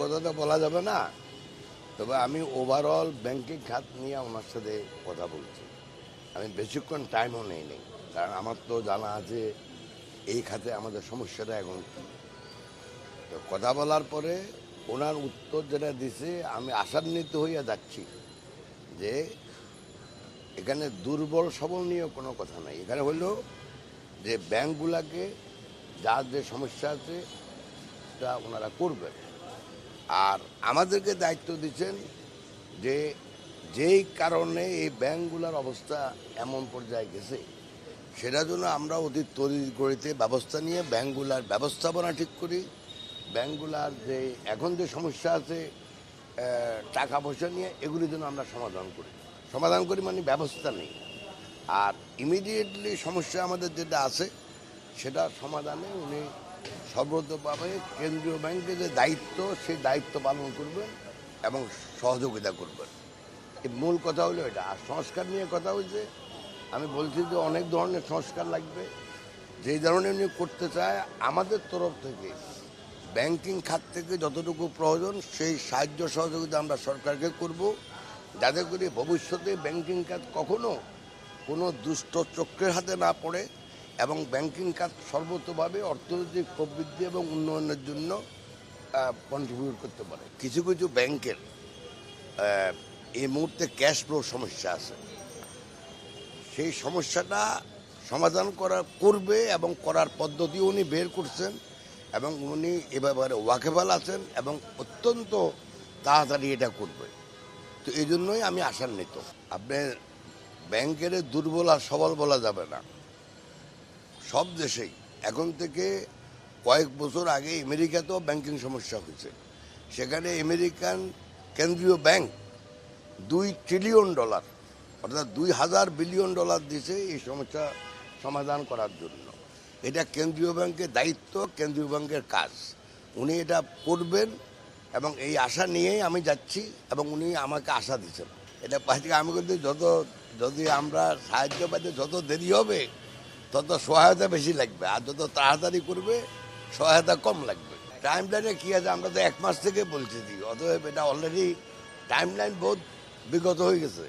কথা তো বলা যাবে না। তবে আমি ওভারঅল ব্যাংকিং খাত নিয়ে ওনার সাথে কথা বলছি। আমি বেশিক্ষণ টাইমও নেই নেই। কারণ আমার তো জানা আছে, এই খাতে আমাদের সমস্যাটা এখন কী। তো কথা বলার পরে ওনার উত্তর যেটা দিছে, আমি আশান্বিত হইয়া যাচ্ছি যে এখানে দুর্বল সবল নিয়ে কোনো কথা নাই। এখানে হলো যে ব্যাংকগুলাকে যার যে সমস্যা আছে তা ওনারা করবেন। আর আমাদেরকে দায়িত্ব দিচ্ছেন যে যেই কারণে এই ব্যাংকগুলোর অবস্থা এমন পর্যায়ে গেছে, সেটার জন্য আমরা অতি তড়িগড়িতে ব্যবস্থা নিয়ে ব্যাংকগুলার ব্যবস্থাপনা ঠিক করি। ব্যাংকগুলার যে এখন যে সমস্যা আছে টাকা পয়সা নিয়ে এগুলির জন্য আমরা সমাধান করি। সমাধান করি মানে ব্যবস্থা নেই। আর ইমিডিয়েটলি সমস্যা আমাদের যেটা আছে সেটা সমাধানে উনি সর্বতভাবে কেন্দ্রীয় ব্যাংকের যে দায়িত্ব, সেই দায়িত্ব পালন করবেন এবং সহযোগিতা করবেন। এই মূল কথা হলো এটা। আর সংস্কার নিয়ে কথা হয়েছে। আমি বলছি যে অনেক ধরনের সংস্কার লাগবে। যেই ধরনের উনি করতে চায়, আমাদের তরফ থেকে ব্যাংকিং খাত থেকে যতটুকু প্রয়োজন, সেই সাহায্য সহযোগিতা আমরা সরকারকে করব। যাতে করে ভবিষ্যতে ব্যাংকিং খাত কখনো কোনো দুষ্ট চক্রের হাতে না পড়ে। এবং ব্যাংকিং কাজ সর্বতভাবে অর্থনৈতিক প্রবৃদ্ধি এবং উন্নয়নের জন্য কন্ট্রিবিউট করতে পারে। কিছু কিছু ব্যাংকের এই মুহূর্তে ক্যাশ ফ্লো সমস্যা আছে। সেই সমস্যাটা সমাধান করা, করবে এবং করার পদ্ধতি উনি বের করছেন এবং উনি এ ব্যাপারে ওয়াকেবাল আছেন এবং অত্যন্ত তাড়াতাড়ি এটা করবে। তো এই জন্যই আমি আশান্বিত। আপনি ব্যাংকের দুর্বল আর সবল বলা যাবে না। সব দেশেই। এখন থেকে কয়েক বছর আগে আমেরিকাতেও ব্যাংকিং সমস্যা হয়েছে। সেখানে আমেরিকান কেন্দ্রীয় ব্যাংক দুই ট্রিলিয়ন ডলার অর্থাৎ দুই হাজার বিলিয়ন ডলার দিছে এই সমস্যা সমাধান করার জন্য। এটা কেন্দ্রীয় ব্যাংকের দায়িত্ব, কেন্দ্রীয় ব্যাংকের কাজ। উনি এটা করবেন এবং এই আশা নিয়েই আমি যাচ্ছি এবং উনি আমাকে আশা দিচ্ছেন এটা পাশে আমি কিন্তু যত, যদি আমরা সাহায্য পাইতে যত দেরি হবে তত সহায়তা বেশি লাগবে, আর যত তাড়াতাড়ি করবে, সহায়তা কম লাগবে। টাইম লাইনে কী আছে আমরা তো এক মাস থেকে বলছি দিই অতএব এটা অলরেডি টাইম লাইন বহুত বিগত হয়ে গেছে।